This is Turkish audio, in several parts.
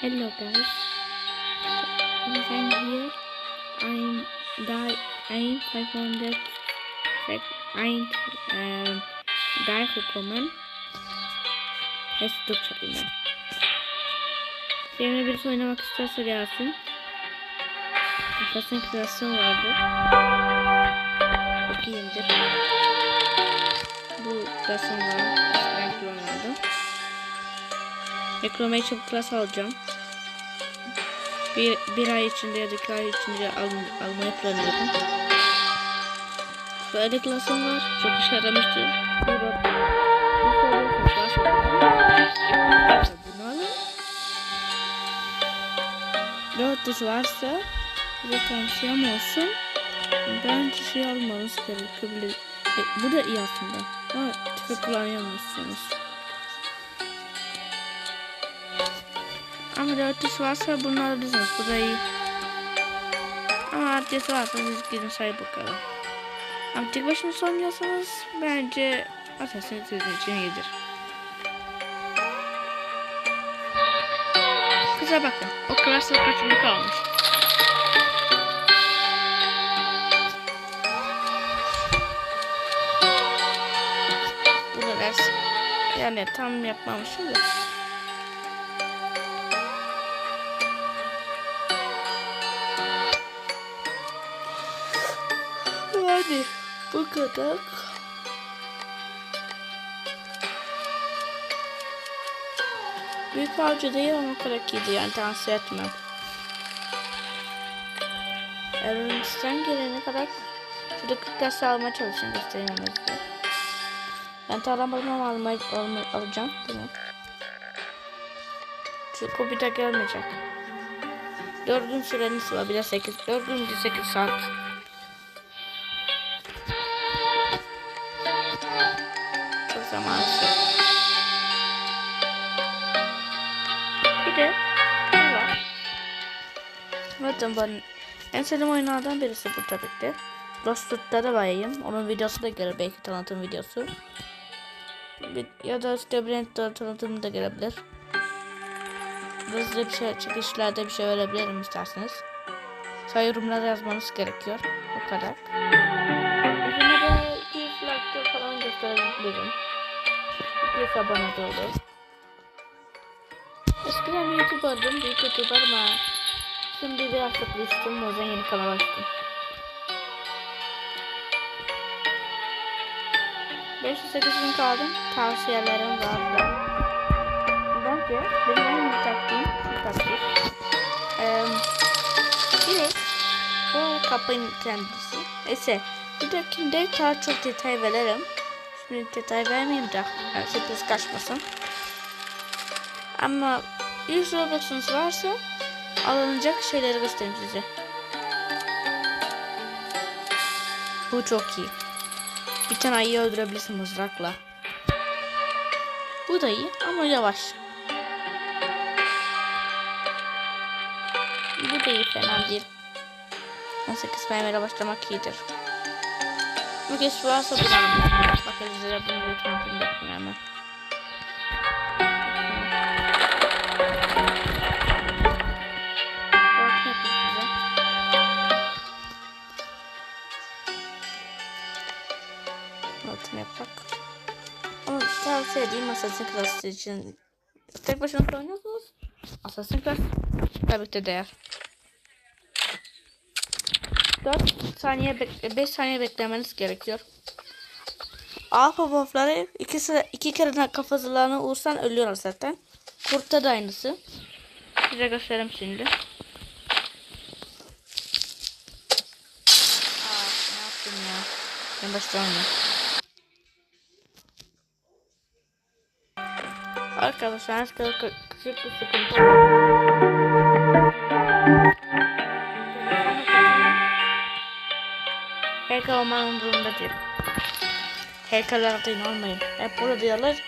Hello guys. I'm here. I'm die. I'm 500. sec- I'm um, die gekomen. Dur çekeyim ben. Benimle birisi oynamak isterse gelsin. Kafasının kreasyon vardı. Çok iyiyimdir. Bu kreasyon var. Eskiden kullanıyordum. Çabuk klas alacağım. Bir, bir ay içinde ya da iki ay içinde al, almayı planlıyorum. Böyle klasım var. Çok işe yaramıştı. Bir düz varsa bir tavsiyem olsun. Bence şey almanız gerekiyor. E, bu da iyi aslında. Ama tüfek kullanıyormuşsunuz. Ama dört düz varsa bunu alabilirsiniz. Bu da iyi. Ama adresi varsa siz gidin say bakalım. Ama tek başına oynuyorsanız bence Assassin's sizin için iyidir. Kıza bakın. O klasta kaç gün kalmış. Bu. Yani tam yapmamışım da. Yani bu kadar. Büyük avcı değil ama o kadar iyiydi yani tavsiye etmem. Elimizden gelene kadar şurada 40 ders almaya çalışın gösterememizde. Ben tarlamadım ama almayı, almayı, alacağım. Tamam. Çünkü bir de gelmeyecek. 4 gün süreniz var. Bir de 8. 4 gün bir de 8 saat. Zaten ben en sevdiğim oyunlardan birisi bu tabii ki. Dostluk'ta da bayayım. Onun videosu da gelir belki tanıtım videosu. Ya da işte Brent'te tanıtımı da gelebilir. Hızlı bir şey, çekişlerde bir şey verebilirim isterseniz. Sadece yorumlara yazmanız gerekiyor. O kadar. Üzerine de 200 like falan gösterebilirim. 200 abone olur. Eskiden YouTuber'dım, büyük YouTuber ama şimdi biraz sıkıştım, o yüzden yeni kanal açtım. 508 bin kaldım, tavsiyelerim var da. Bence benim en iyi taktiğim şu taktik. Ee, direkt bu kapının kendisi. Neyse bir dahakinde daha çok detay veririm. Şimdi detay vermeyeyim de sürpriz kaçmasın. Ama 100 Robux'unuz varsa alınacak şeyleri göstereyim size. Bu çok iyi. Bir tane ayıyı öldürebilirsin mızrakla. Bu da iyi ama yavaş. Bu da iyi fena değil. 18 kaymaya başlamak iyidir. Bu kez varsa bunu alın. Bakın size bunu bir tanıtım yapayım hemen. Tanıtım yapak. Ama tavsiye edeyim Assassin's Class için. Tek başına oynuyorsunuz. Assassin's Class tabii değer. 4 saniye 5 saniye beklemeniz gerekiyor. Alfa buffları iki, sıra, iki kere kafasılarına vursan ölüyorlar zaten. Kurtta da aynısı. Size göstereyim şimdi. Aa, ne yaptım ya? Ben başlamıyorum. Arkadaşlar küçük bir sıkıntı. Hacker olmanın umurumda değil. Hackerlara inanmayın. Hep burada diyorlar.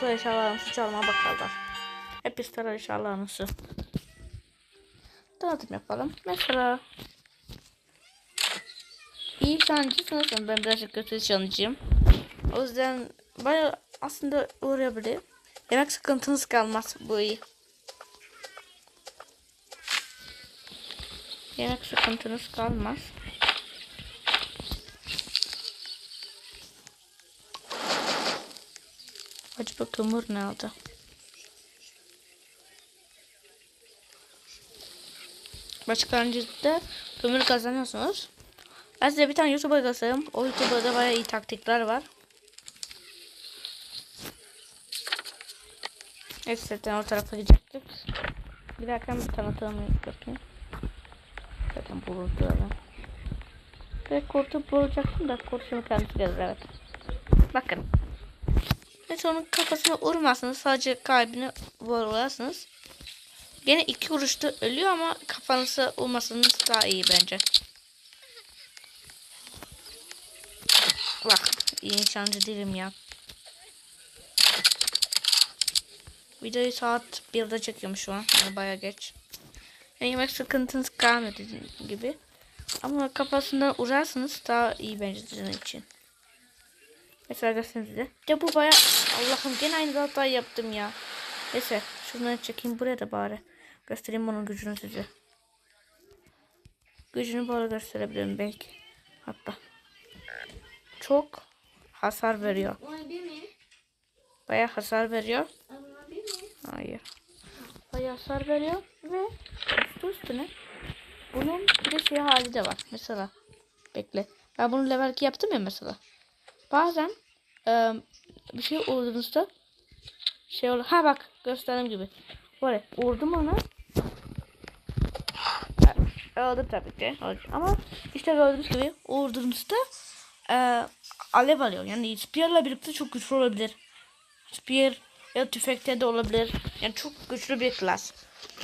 Su eşyalarınızı çalmaya bakarlar. Hep isterler eşyalarınızı. Tanıtım yapalım. Mesela iyi şancısınız. Ben birazcık kötü şancıyım. O yüzden baya aslında uğrayabilir. Yemek sıkıntınız kalmaz. Bu iyi. Yemek sıkıntınız kalmaz. Acaba kömür nerede? Başka öncede kömür kazanıyorsunuz. Ben size bir tane YouTuber göstereyim. O YouTuber'da bayağı iyi taktikler var. Evet zaten o tarafa gidecektik. Giderken bir tanıtımı yapayım. Zaten bulurdu öyle. Direkt kurtu bulacaktım da kurtun kendisi gelir evet. Bakın. Hiç onun kafasına vurmazsınız. Sadece kalbini vurularsınız. Gene iki vuruşta ölüyor ama kafanıza vurmasanız daha iyi bence. Bak iyi nişancı değilim ya. Videoyu saat 1'de çekiyorum şu an. Yani baya geç. Yani yemek sıkıntınız kalmıyor dediğim gibi. Ama kafasından uğrarsanız daha iyi bence sizin için. Mesela göstereyim size. Ya bu baya Allah'ım gene aynı hatayı yaptım ya. Neyse şunları çekeyim buraya da bari. Göstereyim onun gücünü size. Gücünü böyle gösterebilirim belki. Hatta. Çok hasar veriyor. Baya hasar veriyor. Hayır. Bayağı hasar veriyor ve üstü üstüne bunun bir de şey hali de var. Mesela bekle. Ben bunu level 2 yaptım ya mesela. Bazen eee, bir şey vurduğunuzda şey olur. Ha bak gösterdiğim gibi. Böyle vurdum onu. Ha, Öldüm tabii ki. Ama işte gördüğünüz gibi vurduğunuzda eee alev alıyor. Yani spear'la birlikte çok güçlü olabilir. Spear ya tüfekte de olabilir. Yani çok güçlü bir klas.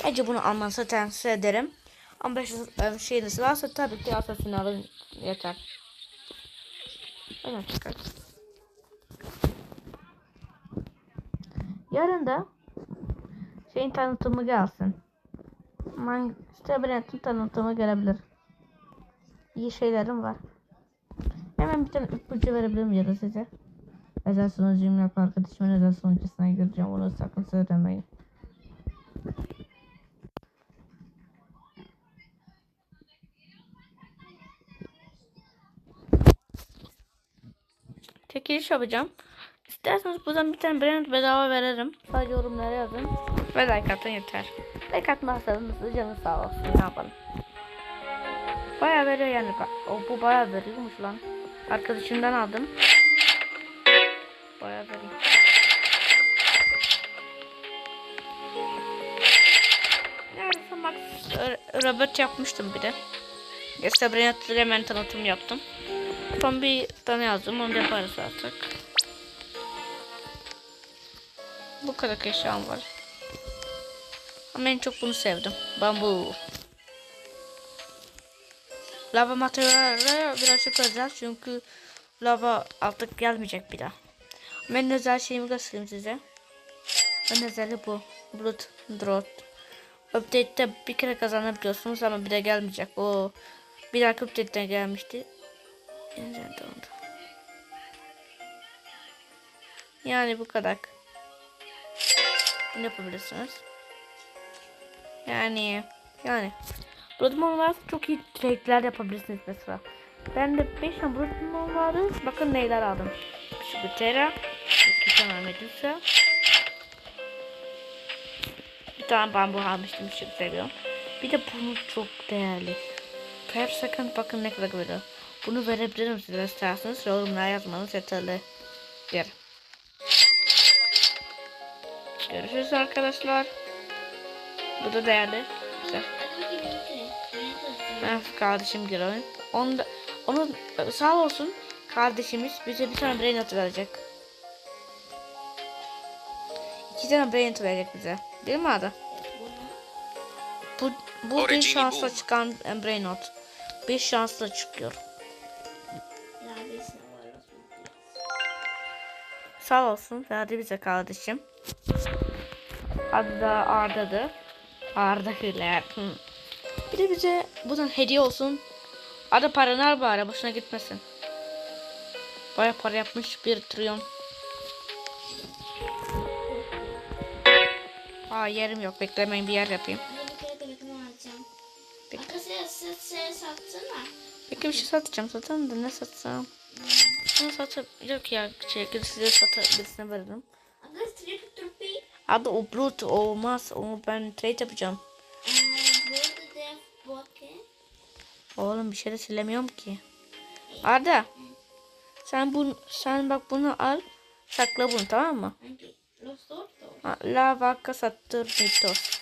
Bence bunu almanızı tavsiye ederim. Ama beş e, şeyiniz varsa tabii ki Assassin alın yeter. Öyle çıkar. Yarın da şeyin tanıtımı gelsin. Man Stabilent'in tanıtımı gelebilir. İyi şeylerim var. Hemen bir tane ipucu verebilirim ya da size. Özel sunucuyum yok arkadaşımın özel sunucusuna gireceğim. Onu sakın söylemeyin. Çekiliş yapacağım. İsterseniz buradan bir tane brand bedava veririm. Sadece yorumlara yazın. Ve like atın yeter. Like atmazsanız canı sağ olsun. Ne yapalım. Baya veriyor yani. O, bu baya veriyormuş lan. Arkadaşımdan aldım. Baya veriyor. Neredeyse Max Robert yapmıştım bir de. Sabrina hemen tanıtım yaptım. Son bir tane yazdım. Onu yaparız artık. Bu kadar eşyam var. Ama en çok bunu sevdim. Bambu. Lava materyalleri birazcık özel çünkü lava artık gelmeyecek bir daha. Ben özel şeyimi göstereyim size. Ben özeli bu. Blood Drought. Update'te bir kere kazanabiliyorsunuz ama bir de gelmeyecek. O bir dahaki update'te gelmişti. Yani bu kadar. Bunu yapabilirsiniz. Yani yani Bloodmoon varsa çok iyi trade'ler yapabilirsiniz mesela. Ben de 5 tane Bloodmoon vardı. Bakın neyler aldım. Şu Butera. iki tane Medusa. Bir tane bambu almıştım. Çok seviyorum. Bir de bunu çok değerli. Per second bakın ne kadar veriyor. Bunu verebilirim size isterseniz. Yorumlara yazmanız yeterli. Der. Görüşürüz arkadaşlar. Bu da değerli. Güzel. Ben kardeşim giriyor. Onu da, onun sağ olsun kardeşimiz bize bir tane brain atı verecek. İki tane brain atı verecek bize. Değil mi adı? Bu, bu bir şansla çıkan e, brain not. Bir şansla çıkıyor. Sağ olsun verdi bize kardeşim. Adı da Arda'dı. Arda Hüler. Bir de bize buradan hediye olsun. Arda paranı al bari boşuna gitmesin. Baya para yapmış bir trilyon. Aa yerim yok beklemeyin bir yer yapayım. Alacağım. Peki. Satsana. Bir şey satacağım. Satarım da ne satsam? Bunu satıp yok ya şey size satar birisine veririm. Abi o brut olmaz. Onu ben trade yapacağım. Ee. Oğlum bir şey de silemiyorum ki. Arda. Sen bu sen bak bunu al. Sakla bunu tamam mı? Hangi? La vaca Saturnitos.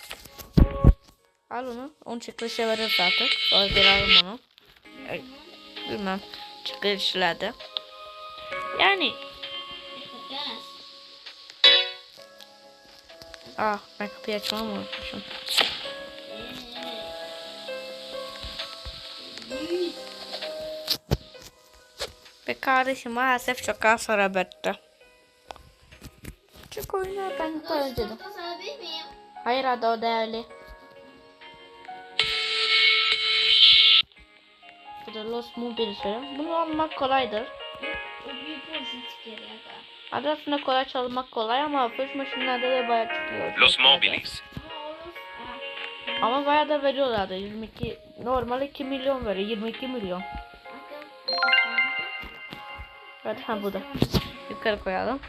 Al onu. Onu çekilişe veririz artık. Sonra geri alırım onu. Ay, Bilmem. Çekilişlerde. Yani. Ah ben kapıyı açmamı unutmuşum. Ve kardeşim maalesef çok az sonra Çık oyna ben alabilir miyim? Hayır Ada o değerli. Bu da Los Mobiles'i. Bunu almak kolaydır. Adı aslında kolay çalmak kolay ama push machine'lerde de bayağı çıkıyor. Los. Mobilis. Ama bayağı da veriyorlardı. 22 normal 2 milyon veriyor. 22 milyon. Evet ha bu da. Yukarı koyalım.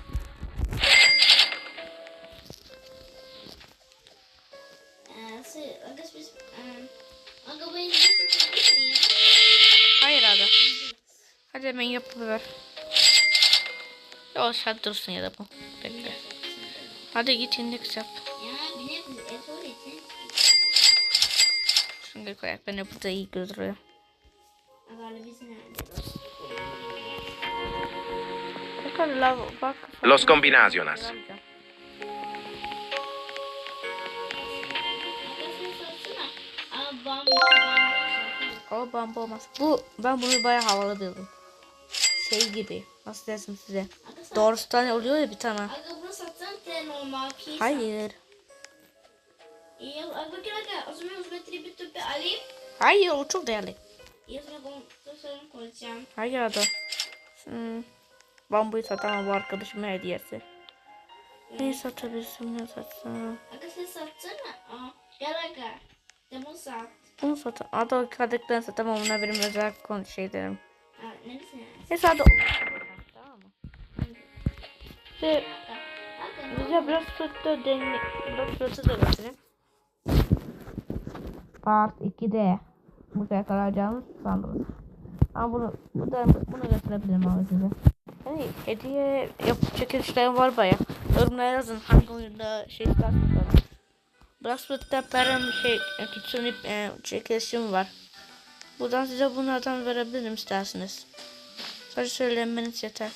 Hadi hemen yapıver. Yok hadi dursun ya da bu. Bekle. Hadi git index yap. Şunu koyak. Beni burada iyi bambu bambu satıyor. O bambu olmaz. Bu ben bunu bayağı havalı buldum. Şey gibi. Nasıl desem size. Sen... Doğrusu oluyor ya bir tane. Aga bunu satsan te normal pizza. Hayır. Tüpü alayım. Hayır o çok değerli. Hayır Ada. Hmm. Bambuyu satamam bu arkadaşımın hediyesi. Ne satabilirsin ne satsam? Aga sen satsana. Gel aga. De bunu sat. Bunu satam. Ada o kadıklarını satamam ona benim özel konu şey derim. Neyse Ada. Tamam mı? Ve bize biraz tuttu denli. Biraz tuttu göstereyim. Part 2'de. Bu kadar kalacağımız sandığımız. Ama bunu, bu da, bunu gösterebilirim abi size. Hani hediye yap çekilişlerim var baya. Yorumlara yazın hangi oyunda şey isterseniz. Brasswood'da Perem şey e, Kitsune e, çekilişim var. Buradan size bunlardan verebilirim isterseniz. Sadece söylemeniz yeter.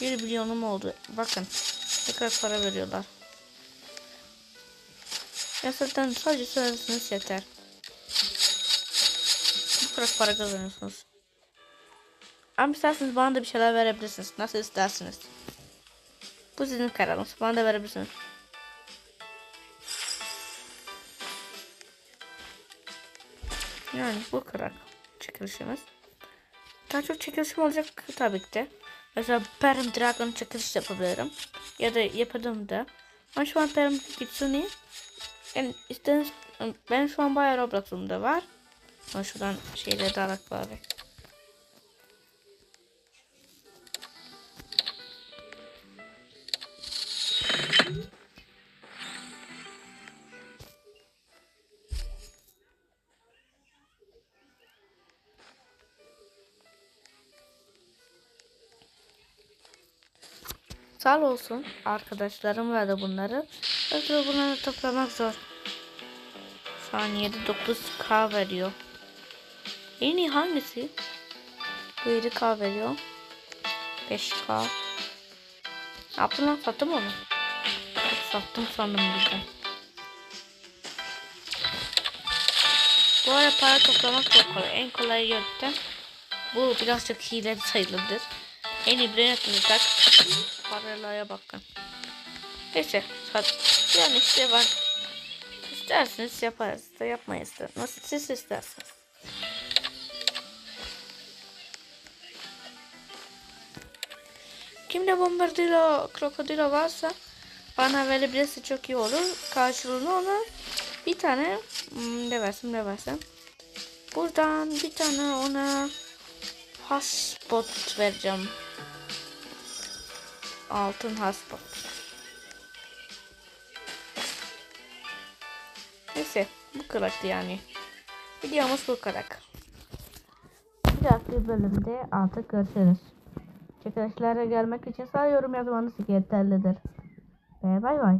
Bir milyonum oldu. Bakın. Ne kadar para veriyorlar. Gerçekten sadece söylerseniz yeter. Bu kadar para kazanıyorsunuz. Ama isterseniz bana da bir şeyler verebilirsiniz. Nasıl isterseniz. Bu sizin kararınız. Bana da verebilirsiniz. Yani bu kadar çekilişimiz. Daha çok çekilişim olacak tabii ki de. Mesela Perm Dragon çekiliş yapabilirim. Ya da yapadım da. Ama şu an Perm Kitsune. Yani isterseniz ben şu an bayağı Roblox'umda var. Ama şuradan şeyleri de alak Sağ olsun arkadaşlarım verdi bunları. Özellikle bunları toplamak zor. Saniyede 9k veriyor. En iyi hangisi? Bu 7k veriyor. 5k. Ne yaptın lan sattım onu. Sattım sandım birden. Bu ara para toplamak çok kolay. En kolay yöntem bu birazcık hile sayılırdır. En iyi bir yönetmenizler paralaya bakın. Neyse. Yani işte var. İsterseniz yaparız da yapmayız da. Nasıl siz isterseniz. Kimde bombardilo krokodilo varsa bana verebilirse çok iyi olur. Karşılığında ona bir tane hmm, ne versem ne versem. Buradan bir tane ona hotspot vereceğim. Altın hotspot. Neyse bu kadardı yani. Videomuz bu kadar. Bir dahaki bölümde artık görüşürüz. Çekilişlere gelmek için sağ yorum yazmanız yeterlidir. Ve bay bay.